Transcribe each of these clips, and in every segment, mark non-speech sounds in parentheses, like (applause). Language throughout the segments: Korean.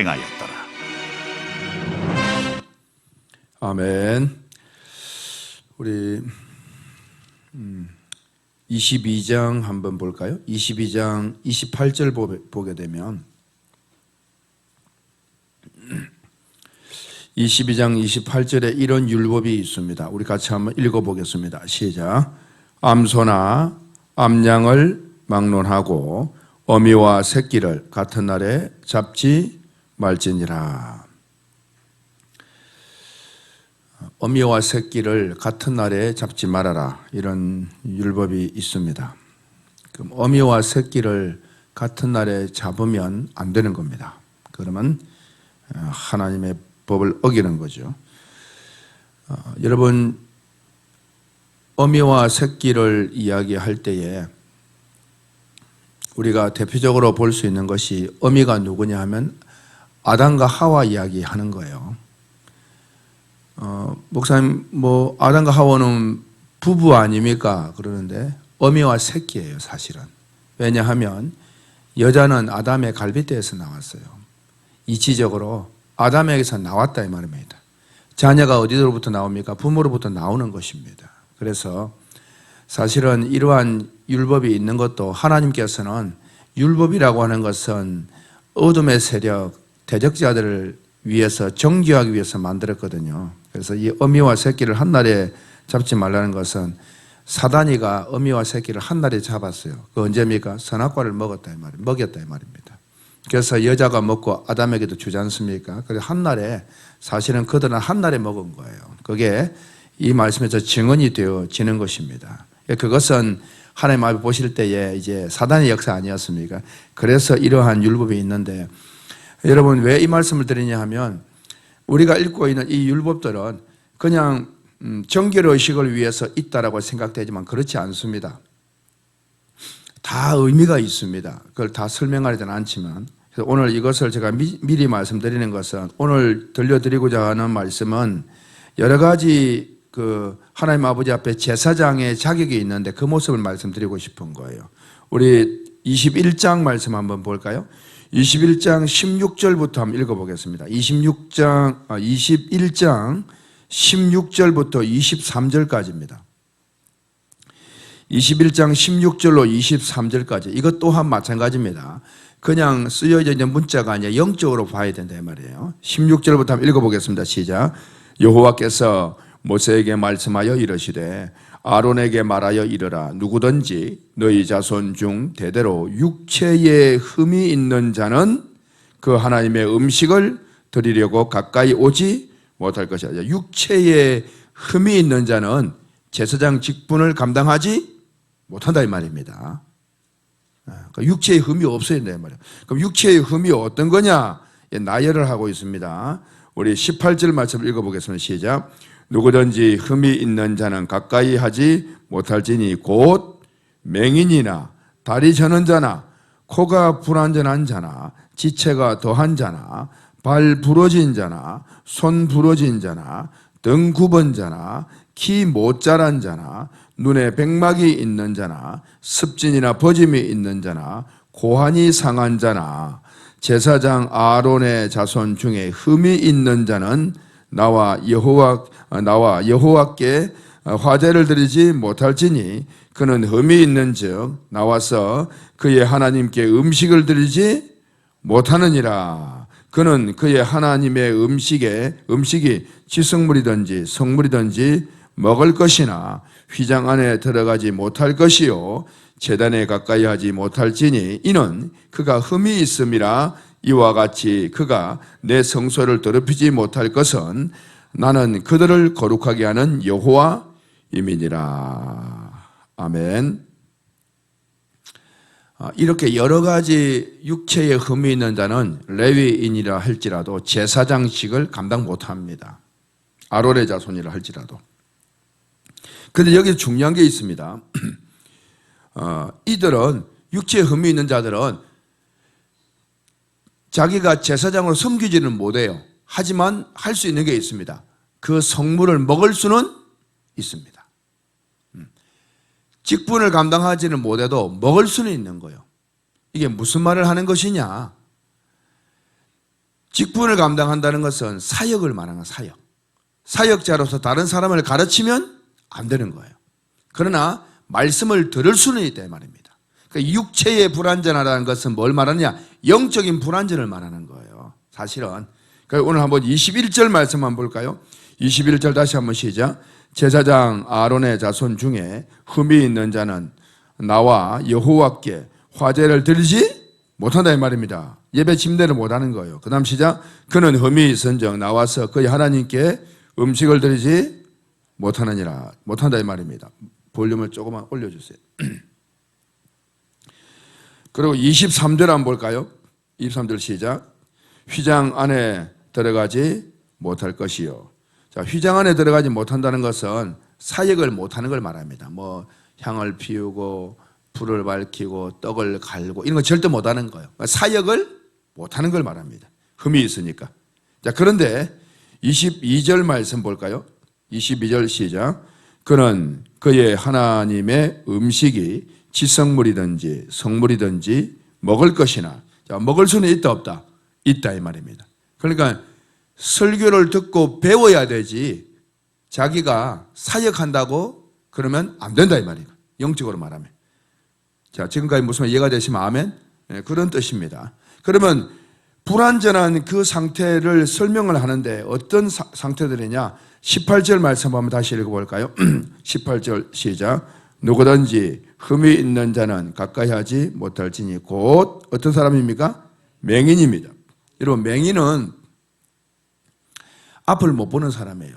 행하였더라. 아멘. 우리 음, 22장 한번 볼까요? 22장 28절 보- 보게 되면 22장 28절에 이런 율법이 있습니다. 우리 같이 한번 읽어보겠습니다. 시작. 암소나 암양을 막론하고 어미와 새끼를 같은 날에 잡지 말지니라. 어미와 새끼를 같은 날에 잡지 말아라 이런 율법이 있습니다. 그럼 어미와 새끼를 같은 날에 잡으면 안 되는 겁니다. 그러면 어, 하나님의 법을 어기는 거죠. 어, 여러분 어미와 새끼를 이야기할 때에 우리가 대표적으로 볼 수 있는 것이 어미가 누구냐 하면 아담과 하와 이야기하는 거예요. 어, 목사님, 뭐, 아담과 하와는 부부 아닙니까? 그러는데, 어미와 새끼예요, 사실은. 왜냐하면, 여자는 아담의 갈비뼈에서 나왔어요. 이치적으로 아담에게서 나왔다, 이 말입니다. 자녀가 어디로부터 나옵니까? 부모로부터 나오는 것입니다. 그래서 사실은 이러한 율법이 있는 것도 하나님께서는 율법이라고 하는 것은 어둠의 세력, 대적자들을 위해서 정죄하기 위해서 만들었거든요. 그래서 이 어미와 새끼를 한 날에 잡지 말라는 것은 사단이가 어미와 새끼를 한 날에 잡았어요. 그 언제입니까? 선악과를 먹었다 이 말, 먹였다 이 말입니다. 그래서 여자가 먹고 아담에게도 주지 않습니까? 그래서 한 날에 사실은 그들은 한 날에 먹은 거예요. 그게 이 말씀에서 증언이 되어지는 것입니다. 그것은 하나님 앞에 보실 때에 이제 사단의 역사 아니었습니까? 그래서 이러한 율법이 있는데 여러분 왜 이 말씀을 드리냐 하면 우리가 읽고 있는 이 율법들은 그냥 음, 정결 의식을 위해서 있다라고 생각되지만 그렇지 않습니다. 다 의미가 있습니다. 그걸 다 설명하지는 않지만 오늘 이것을 제가 미, 미리 말씀드리는 것은 오늘 들려드리고자 하는 말씀은 여러 가지 그 하나님 아버지 앞에 제사장의 자격이 있는데 그 모습을 말씀드리고 싶은 거예요. 우리 21장 말씀 한번 볼까요? 21장 16절부터 한번 읽어보겠습니다. 26장, 아, 21장 16절부터 23절까지입니다. 21장 16절로 23절까지 이것 또한 마찬가지입니다. 그냥 쓰여져 있는 문자가 아니라 영적으로 봐야 된다 이 말이에요. 16절부터 한번 읽어보겠습니다. 시작. 여호와께서 모세에게 말씀하여 이르시되 아론에게 말하여 이르라 누구든지 너희 자손 중 대대로 육체에 흠이 있는 자는 그 하나님의 음식을 드리려고 가까이 오지 못할 것이다. 육체에 흠이 있는 자는 제사장 직분을 감당하지 못한다 이 말입니다. 그러니까 육체에 흠이 없어야 된다 이 말이에요. 그럼 육체의 흠이 어떤 거냐? 예, 나열을 하고 있습니다. 우리 18절 말씀 읽어보겠습니다. 시작. 누구든지 흠이 있는 자는 가까이 하지 못할지니 곧 맹인이나 다리 저는 자나 코가 불완전한 자나 지체가 더한 자나 발 부러진 자나 손 부러진 자나 등 굽은 자나 키 못 자란 자나 눈에 백막이 있는 자나 습진이나 버짐이 있는 자나 고환이 상한 자나 제사장 아론의 자손 중에 흠이 있는 자는 나와 여호와 나와 여호와께 화제를 드리지 못할지니 그는 흠이 있는즉 나와서 그의 하나님께 음식을 드리지 못하느니라. 그는 그의 하나님의 음식에 음식이 지성물이든지 성물이든지 먹을 것이나 휘장 안에 들어가지 못할 것이요 재단에 가까이 하지 못할지니 이는 그가 흠이 있음이라 이와 같이 그가 내 성소를 더럽히지 못할 것은 나는 그들을 거룩하게 하는 여호와 이민이라. 아멘. 아, 이렇게 여러 가지 육체에 흠이 있는 자는 레위인이라 할지라도 제사장식을 감당 못합니다. 아론의 자손이라 할지라도. 그런데 여기 중요한 게 있습니다. (clears throat) 어, 이들은 육체에 흠이 있는 자들은 자기가 제사장으로 섬기지는 못해요. 하지만 할 수 있는 게 있습니다. 그 성물을 먹을 수는 있습니다. 음. 직분을 감당하지는 못해도 먹을 수는 있는 거예요. 이게 무슨 말을 하는 것이냐? 직분을 감당한다는 것은 사역을 말하는 사역. 사역자로서 다른 사람을 가르치면 안 되는 거예요. 그러나 말씀을 들을 수는 있다 이 말입니다. 그러니까 육체의 불완전하다는 것은 뭘 말하느냐? 영적인 불완전을 말하는 거예요. 사실은. 그러니까 오늘 한번 21절 말씀 한번 볼까요? 21절 다시 한번 시작. 제사장 아론의 자손 중에 흠이 있는 자는 나와 여호와께 화제를 드리지 못한다 이 말입니다. 예배 침대를 못하는 거예요. 그 다음 시작. 그는 흠이 있은즉 나와서 그의 하나님께 음식을 드리지 못하느니라. 못한다 이 말입니다. 볼륨을 조금만 올려주세요. (clears throat) 그리고 23절 한번 볼까요? 23절 시작. 휘장 안에 들어가지 못할 것이요. 자, 휘장 안에 들어가지 못한다는 것은 사역을 못하는 걸 말합니다. 뭐 향을 피우고 불을 밝히고 떡을 갈고 이런 거 절대 못하는 거예요. 사역을 못하는 걸 말합니다. 흠이 있으니까. 자, 그런데 22절 말씀 볼까요? 22절 시작. 그는 그의 하나님의 음식이 지성물이든지 성물이든지 먹을 것이나 자, 먹을 수는 있다 없다 있다 이 말입니다. 그러니까 설교를 듣고 배워야 되지 자기가 사역한다고 그러면 안 된다 이 말이에요. 영적으로 말하면. 자, 지금까지 무슨 말 이해가 되시면 아멘? 네, 그런 뜻입니다. 그러면 불완전한 그 상태를 설명을 하는데 어떤 사- 상태들이냐? 18절 말씀 한번 다시 읽어 볼까요? (clears throat) 18절 시작. 누구든지 흠이 있는 자는 가까이 하지 못할지니 곧 어떤 사람입니까? 맹인입니다. 여러분 맹인은 앞을 못 보는 사람이에요.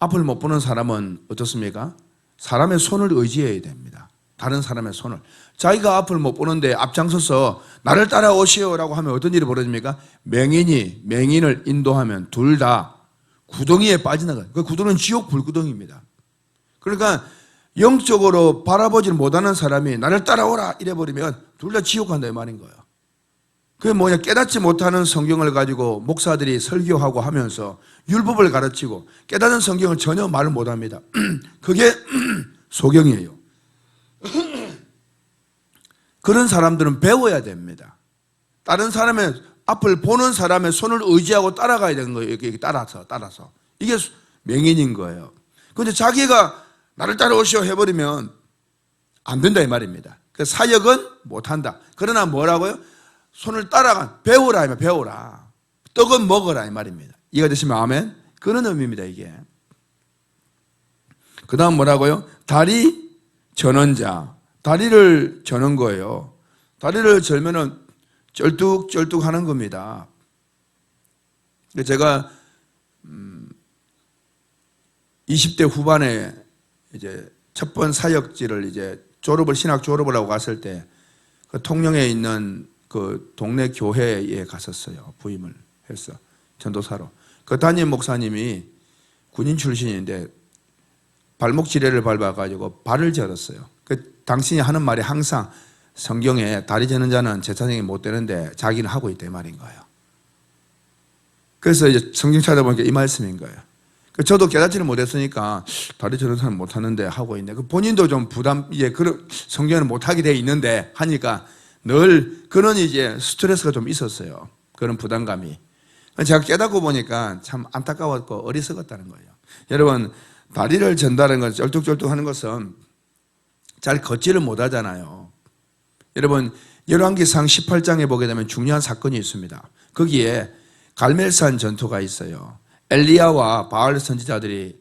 앞을 못 보는 사람은 어떻습니까? 사람의 손을 의지해야 됩니다. 다른 사람의 손을. 자기가 앞을 못 보는데 앞장서서 나를 따라오시오라고 하면 어떤 일이 벌어집니까? 맹인이 맹인을 인도하면 둘 다 구덩이에 빠지는 그 구덩이는 지옥 불구덩이입니다. 그러니까 영적으로 바라보지 못하는 사람이 나를 따라오라 이래 버리면 둘 다 지옥 간다 이 말인 거예요. 그게 뭐냐 깨닫지 못하는 성경을 가지고 목사들이 설교하고 하면서 율법을 가르치고 깨닫는 성경을 전혀 말을 못합니다. (clears throat) 그게 (clears throat) 소경이에요. (clears throat) 그런 사람들은 배워야 됩니다. 다른 사람의 앞을 보는 사람의 손을 의지하고 따라가야 되는 거예요. 이렇게 따라서 따라서 이게 맹인인 거예요. 그런데 자기가 나를 따라오시오 해버리면 안 된다 이 말입니다. 그 사역은 못한다. 그러나 뭐라고요? 손을 따라가 배우라 하면 배우라. 떡은 먹어라 이 말입니다. 이해가 되시면 아멘. 그런 의미입니다 이게. 그 다음 뭐라고요? 다리 저는 자. 다리를 저는 거예요. 다리를 절면은 쩔뚝쩔뚝 하는 겁니다. 제가 음, 20대 후반에 이제 첫 번 사역지를 이제 졸업을 신학 졸업을 하고 갔을 때 그 통영에 있는 그 동네 교회에 갔었어요. 부임을 했어. 전도사로. 그 담임 목사님이 군인 출신인데 발목 지뢰를 밟아가지고 발을 절었어요. 그 당신이 하는 말이 항상 성경에 다리 저는 자는 제사장이 못 되는데 자기는 하고 있다 이 말인 거예요. 그래서 이제 성경 찾아보니까 이 말씀인 거예요. 그 저도 깨닫지를 못했으니까 다리 저는 사람 못하는데 하고 있네. 그 본인도 좀 부담 이제 그런 성경은 못하게 돼 있는데 하니까 늘 그런 이제 스트레스가 좀 있었어요. 그런 부담감이. 제가 깨닫고 보니까 참 안타까웠고 어리석었다는 거예요. 여러분 다리를 전다는 건 쩔뚝쩔뚝 하는 것은 잘 걷지를 못하잖아요. 여러분 열왕기상 18장에 보게 되면 중요한 사건이 있습니다. 거기에 갈멜산 전투가 있어요. 엘리야와 바알 선지자들이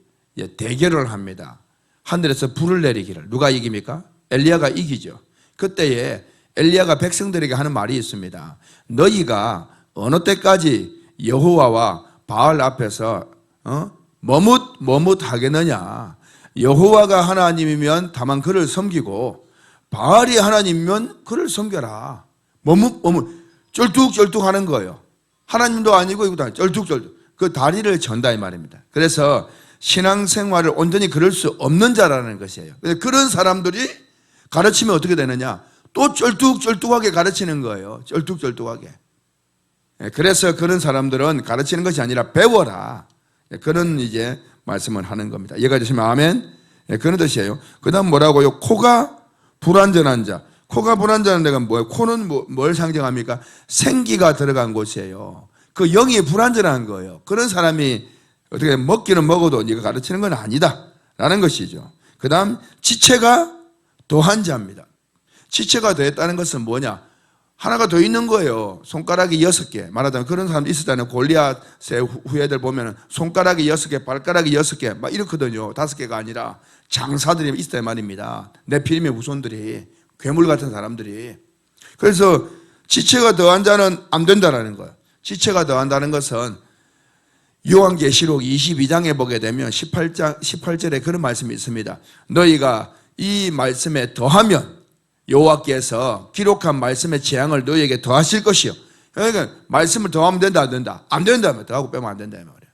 대결을 합니다. 하늘에서 불을 내리기를 누가 이깁니까? 엘리야가 이기죠. 그때에 엘리야가 백성들에게 하는 말이 있습니다. 너희가 어느 때까지 여호와와 바알 앞에서 어? 머뭇 머뭇 하겠느냐? 여호와가 하나님이면 다만 그를 섬기고 바알이 하나님이면 그를 섬겨라. 머뭇 머뭇 쩔뚝쩔뚝 하는 거예요. 하나님도 아니고 이것도 아니고 쩔뚝쩔뚝. 그 다리를 전다 이 말입니다. 그래서 신앙생활을 온전히 그럴 수 없는 자라는 것이에요. 그런 사람들이 가르치면 어떻게 되느냐? 또 쩔뚝쩔뚝하게 가르치는 거예요. 쩔뚝쩔뚝하게. 예, 그래서 그런 사람들은 가르치는 것이 아니라 배워라. 예, 그런 이제 말씀을 하는 겁니다. 이해가 되시면 아멘. 예, 그런 뜻이에요. 그 다음 뭐라고요? 코가 불완전한 자. 코가 불완전한 데가 뭐예요? 코는 뭐- 뭘 상징합니까? 생기가 들어간 곳이에요. 그 영이 불완전한 거예요. 그런 사람이 어떻게 먹기는 먹어도 네가 가르치는 건 아니다 라는 것이죠. 그 다음 지체가 더한 자입니다. 지체가 더했다는 것은 뭐냐? 하나가 더 있는 거예요. 손가락이 여섯 개. 말하자면 그런 사람도 있었잖아요. 골리앗의 후- 후예들 보면은 손가락이 여섯 개, 발가락이 여섯 개, 막 이렇거든요. 다섯 개가 아니라 장사들이 있었단 말입니다. 네피림의 후손들이 괴물 같은 사람들이. 그래서 지체가 더한 자는 안 된다라는 거예요. 지체가 더한다는 것은 요한계시록 22장에 보게 되면 18장 18절에 그런 말씀이 있습니다. 너희가 이 말씀에 더하면 여호와께서 기록한 말씀의 재앙을 너희에게 더하실 것이요. 그러니까 말씀을 더하면 된다 안 된다. 안 된다면 더하고 빼면 안 된다 이 말이에요.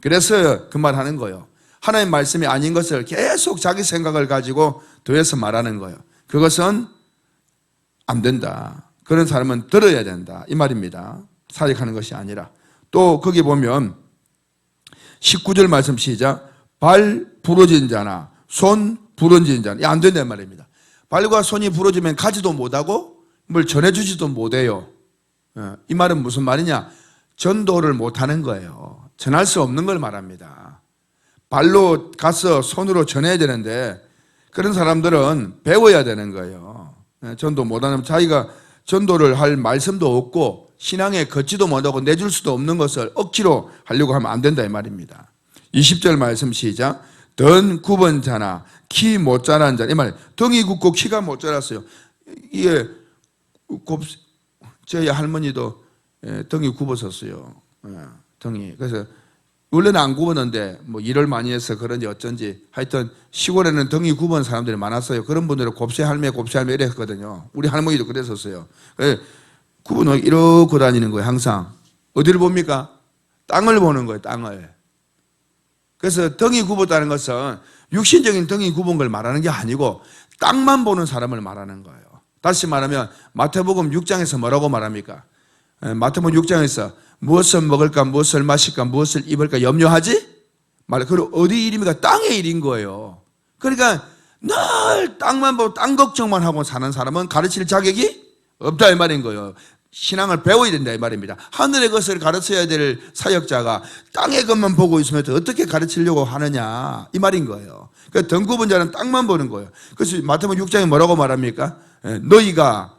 그래서 그 말 하는 거예요. 하나님 말씀이 아닌 것을 계속 자기 생각을 가지고 더해서 말하는 거예요. 그것은 안 된다. 그런 사람은 들어야 된다. 이 말입니다. 사직하는 것이 아니라. 또 거기 보면 19절 말씀 시작. 발 부러진 자나 손 부러진 자나. 안 된다는 말입니다. 발과 손이 부러지면 가지도 못하고 뭘 전해주지도 못해요. 어, 이 말은 무슨 말이냐? 전도를 못하는 거예요. 전할 수 없는 걸 말합니다. 발로 가서 손으로 전해야 되는데 그런 사람들은 배워야 되는 거예요. 예, 전도 못하는 자기가 전도를 할 말씀도 없고 신앙에 걷지도 못하고 내줄 수도 없는 것을 억지로 하려고 하면 안 된다 이 말입니다. 20절 말씀 시작. 던 굽은 자나 키 못 자란 자. 이 말, 덩이 굽고 키가 못 자랐어요. 이게 곱, 저희 할머니도 예, 덩이 굽었었어요. 예, 덩이. 그래서 원래는 안 굽었는데 뭐 일을 많이 해서 그런지 어쩐지 하여튼 시골에는 덩이 굽은 사람들이 많았어요. 그런 분들은 곱새 할매, 곱새 할매 이래 했거든요. 우리 할머니도 그랬었어요. 굽은 이러고 다니는 거예요, 항상. 어디를 봅니까? 땅을 보는 거예요, 땅을. 그래서 덩이 굽었다는 것은 육신적인 덩이 굽은 걸 말하는 게 아니고 땅만 보는 사람을 말하는 거예요. 다시 말하면 마태복음 6장에서 뭐라고 말합니까? 에, 마태복음 6장에서 무엇을 먹을까, 무엇을 마실까, 무엇을 입을까 염려하지? 말 그리고 어디 일입니까? 땅의 일인 거예요. 그러니까 늘 땅만 보고 땅 걱정만 하고 사는 사람은 가르칠 자격이 없다 이 말인 거예요. 신앙을 배워야 된다 이 말입니다. 하늘의 것을 가르쳐야 될 사역자가 땅의 것만 보고 있으면 어떻게 가르치려고 하느냐 이 말인 거예요. 그 덩굽은 자는 땅만 보는 거예요. 그래서 마태복음 6장에 뭐라고 말합니까? 예, 너희가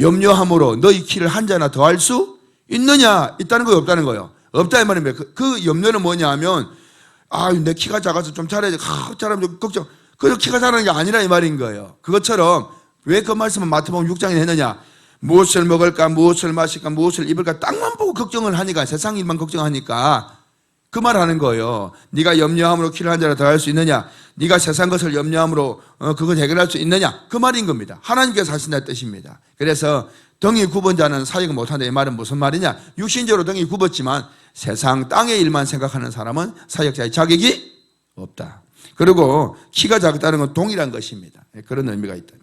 염려함으로 너희 키를 한 자나 더 할 수 있느냐? 있다는 거예요, 없다는 거예요. 없다 이 말입니다. 그, 그 염려는 뭐냐 하면 아, 내 키가 작아서 좀 잘해야지. 아, 잘하면 좀 걱정. 그 키가 자라는 게 아니라 이 말인 거예요. 그것처럼 왜 그 말씀을 마태복음 6장에 했느냐? 무엇을 먹을까, 무엇을 마실까, 무엇을 입을까 땅만 보고 걱정을 하니까 세상 일만 걱정하니까 그 말 하는 거예요. 네가 염려함으로 키를 한 자라 더할 수 있느냐? 네가 세상 것을 염려함으로 어, 그걸 해결할 수 있느냐? 그 말인 겁니다. 하나님께서 하신다는 뜻입니다. 그래서 덩이 굽은 자는 사역을 못한다 이 말은 무슨 말이냐? 육신적으로 덩이 굽었지만 세상 땅의 일만 생각하는 사람은 사역자의 자격이 없다. 그리고 키가 작다는 건 동일한 것입니다. 예, 그런 의미가 있다.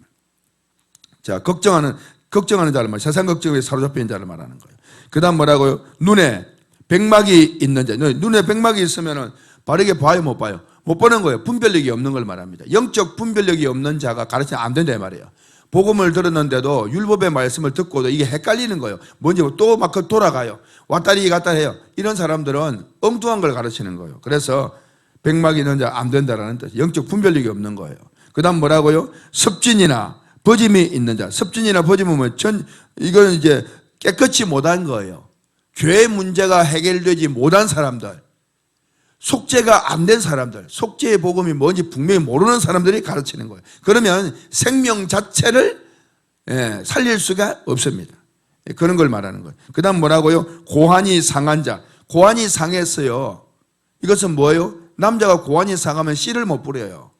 자, 걱정하는 걱정하는 자를 말, 세상 걱정에 사로잡힌 자를 말하는 거예요. 그다음 뭐라고요? 눈에 백막이 있는 자. 눈에 백막이 있으면은 바르게 봐요, 못 봐요? 못 보는 거예요. 분별력이 없는 걸 말합니다. 영적 분별력이 없는 자가 가르치면 안 된다 이 말이에요. 복음을 들었는데도 율법의 말씀을 듣고도 이게 헷갈리는 거예요. 뭔지 또 막 돌아가요. 왔다리 갔다 해요. 이런 사람들은 엉뚱한 걸 가르치는 거예요. 그래서 백막이 있는 자 안 된다라는 뜻. 영적 분별력이 없는 거예요. 그다음 뭐라고요? 섭진이나 버짐이 있는 자. 섭진이나 버짐은 뭐 전 이거는 이제 깨끗이 못한 거예요. 죄 문제가 해결되지 못한 사람들. 속죄가 안 된 사람들, 속죄의 복음이 뭔지 분명히 모르는 사람들이 가르치는 거예요. 그러면 생명 자체를 예, 살릴 수가 없습니다. 예, 그런 걸 말하는 거예요. 그 다음 뭐라고요? 고환이 상한 자. 고환이 상했어요. 이것은 뭐예요? 남자가 고환이 상하면 씨를 못 뿌려요.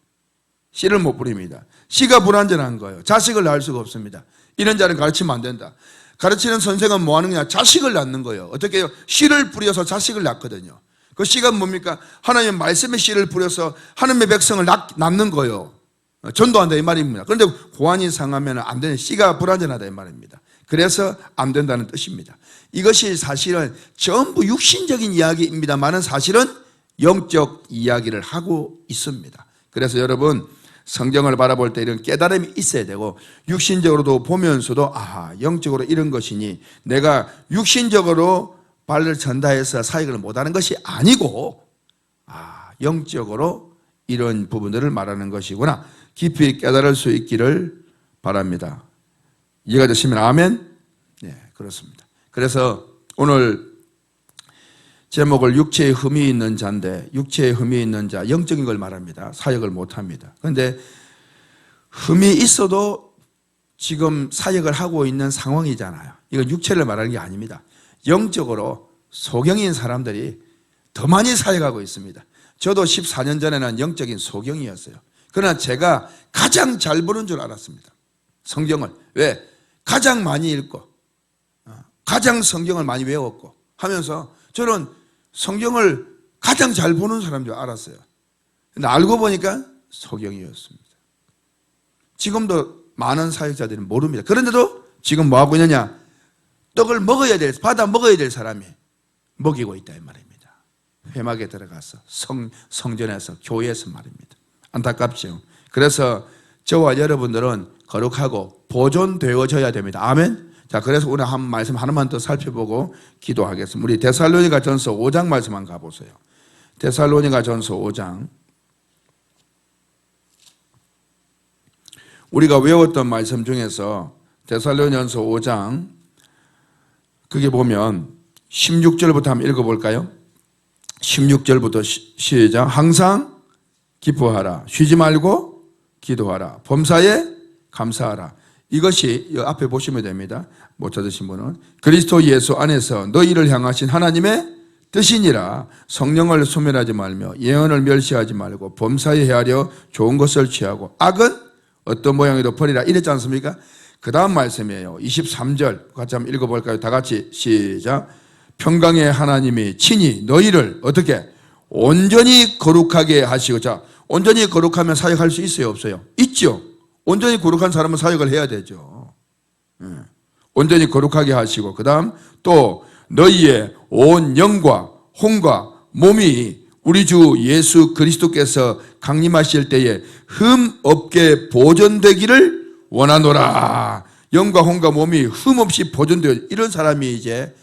씨를 못 뿌립니다. 씨가 불완전한 거예요. 자식을 낳을 수가 없습니다. 이런 자는 가르치면 안 된다. 가르치는 선생은 뭐 하는 거냐? 자식을 낳는 거예요. 어떻게 해요? 씨를 뿌려서 자식을 낳거든요. 그 씨가 뭡니까? 하나님의 말씀의 씨를 뿌려서 하나님의 백성을 낳, 낳는 거예요. 어, 전도한다 이 말입니다. 그런데 고안이 상하면 안 되는 씨가 불완전하다 이 말입니다. 그래서 안 된다는 뜻입니다. 이것이 사실은 전부 육신적인 이야기입니다만은 사실은 영적 이야기를 하고 있습니다. 그래서 여러분 성경을 바라볼 때 이런 깨달음이 있어야 되고 육신적으로도 보면서도 아 영적으로 이런 것이니 내가 육신적으로 발을 전다해서 사역을 못하는 것이 아니고 아 영적으로 이런 부분들을 말하는 것이구나 깊이 깨달을 수 있기를 바랍니다. 이해가 되시면 아멘. 네 그렇습니다. 그래서 오늘 제목을 육체에 흠이 있는 자인데 육체에 흠이 있는 자 영적인 걸 말합니다. 사역을 못 합니다. 그런데 흠이 있어도 지금 사역을 하고 있는 상황이잖아요. 이건 육체를 말하는 게 아닙니다. 영적으로 소경인 사람들이 더 많이 사역하고 있습니다. 저도 14년 전에는 영적인 소경이었어요. 그러나 제가 가장 잘 보는 줄 알았습니다. 성경을. 왜? 가장 많이 읽고, 어, 가장 성경을 많이 외웠고 하면서 저는 성경을 가장 잘 보는 사람인 줄 알았어요. 근데 알고 보니까 소경이었습니다. 지금도 많은 사역자들은 모릅니다. 그런데도 지금 뭐 하고 있느냐? 떡을 먹어야 될, 받아 먹어야 될 사람이 먹이고 있다 이 말입니다. 회막에 들어가서 성, 성전에서 교회에서 말입니다. 안타깝죠. 그래서 저와 여러분들은 거룩하고 보존되어져야 됩니다. 아멘. 자, 그래서 오늘 한 말씀 하나만 더 살펴보고 기도하겠습니다. 우리 데살로니가 전서 5장 말씀 한번 가보세요. 데살로니가 전서 5장. 우리가 외웠던 말씀 중에서 데살로니전서 5장 그게 보면 16절부터 한번 읽어볼까요? 16절부터 시- 시작. 항상 기뻐하라. 쉬지 말고 기도하라. 범사에 감사하라. 이것이 이 앞에 보시면 됩니다. 못 찾으신 분은 그리스도 예수 안에서 너희를 향하신 하나님의 뜻이니라 성령을 소멸하지 말며 예언을 멸시하지 말고 범사에 헤아려 좋은 것을 취하고 악은 어떤 모양이도 버리라 이랬지 않습니까? 그 다음 말씀이에요. 23절 같이 한번 읽어볼까요? 다 같이 시작. 평강의 하나님이 친히 너희를 어떻게 온전히 거룩하게 하시고 자 온전히 거룩하면 사역할 수 있어요 없어요? 있죠. 온전히 거룩한 사람은 사역을 해야 되죠. 예. 온전히 거룩하게 하시고 그 다음 또 너희의 온 영과 혼과 몸이 우리 주 예수 그리스도께서 강림하실 때에 흠 없게 보존되기를 원하노라. 영과 혼과 몸이 흠 없이 보존되어 이런 사람이 이제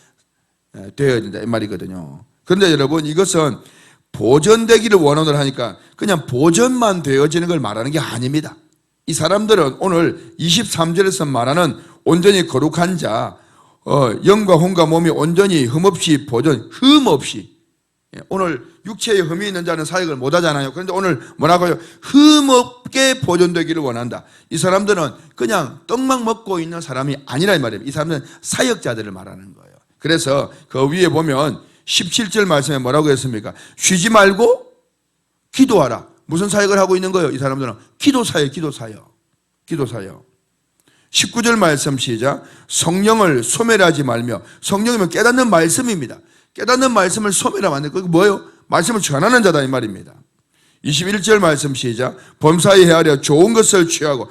예, 되어야 된다 이 말이거든요. 그런데 여러분 이것은 보존되기를 원하노라 하니까 그냥 보존만 되어지는 걸 말하는 게 아닙니다. 이 사람들은 오늘 23절에서 말하는 온전히 거룩한 자, 어, 영과 혼과 몸이 온전히 흠없이 보존, 흠없이. 예, 오늘 육체에 흠이 있는 자는 사역을 못 하잖아요. 그런데 오늘 뭐라고요? 흠없게 보존되기를 원한다. 이 사람들은 그냥 떡만 먹고 있는 사람이 아니라 이 말이에요. 이 사람들은 사역자들을 말하는 거예요. 그래서 그 위에 보면 17절 말씀에 뭐라고 했습니까? 쉬지 말고 기도하라. 무슨 사역을 하고 있는 거예요? 이 사람들은 기도 사역, 기도 사역, 기도 사역. 19절 말씀 시작. 성령을 소멸하지 말며 성령이면 깨닫는 말씀입니다. 깨닫는 말씀을 소멸하면 안 돼. 그게 뭐예요? 말씀을 전하는 자다 이 말입니다. 21절 말씀 시작. 범사에 헤아려 좋은 것을 취하고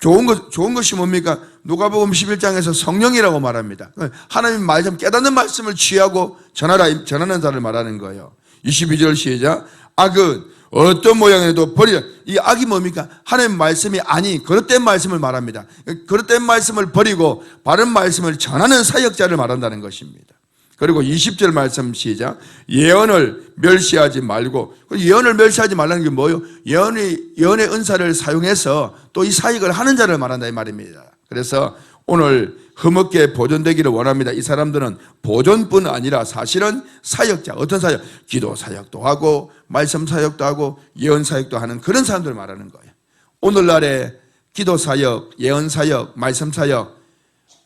좋은 것 좋은 것이 뭡니까? 누가복음 11장에서 성령이라고 말합니다. 하나님 말씀 깨닫는 말씀을 취하고 전하라 전하는 자를 말하는 거예요. 22절 시작. 악은 어떤 모양에도 버리라. 이 악이 뭡니까? 하나님 말씀이 아닌 그릇된 말씀을 말합니다. 그릇된 말씀을 버리고 바른 말씀을 전하는 사역자를 말한다는 것입니다. 그리고 20절 말씀 시작. 예언을 멸시하지 말고 그 예언을 멸시하지 말라는 게 뭐예요? 예언의 예언의 은사를 사용해서 또 이 사역을 하는 자를 말한다 이 말입니다. 그래서 오늘 흠없게 보존되기를 원합니다. 이 사람들은 보존뿐 아니라 사실은 사역자, 어떤 사역? 기도 사역도 하고, 말씀 사역도 하고, 예언 사역도 하는 그런 사람들을 말하는 거예요. 오늘날에 기도 사역, 예언 사역, 말씀 사역,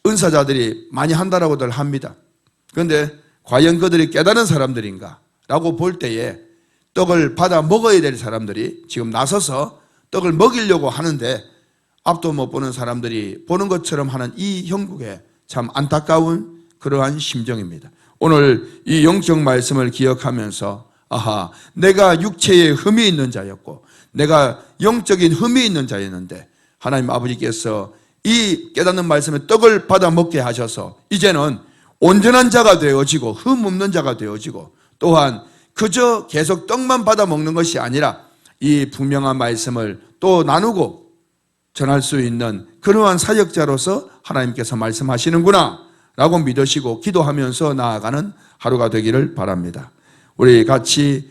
은사자들이 많이 한다라고들 합니다. 그런데 과연 그들이 깨달은 사람들인가? 라고 볼 때에 떡을 받아 먹어야 될 사람들이 지금 나서서 떡을 먹이려고 하는데 앞도 못 보는 사람들이 보는 것처럼 하는 이 형국에 참 안타까운 그러한 심정입니다. 오늘 이 영적 말씀을 기억하면서 아하, 내가 육체에 흠이 있는 자였고 내가 영적인 흠이 있는 자였는데 하나님 아버지께서 이 깨닫는 말씀에 떡을 받아 먹게 하셔서 이제는 온전한 자가 되어지고 흠 없는 자가 되어지고 또한 그저 계속 떡만 받아 먹는 것이 아니라 이 분명한 말씀을 또 나누고 전할 수 있는 그러한 사역자로서 하나님께서 말씀하시는구나 라고 믿으시고 기도하면서 나아가는 하루가 되기를 바랍니다. 우리 같이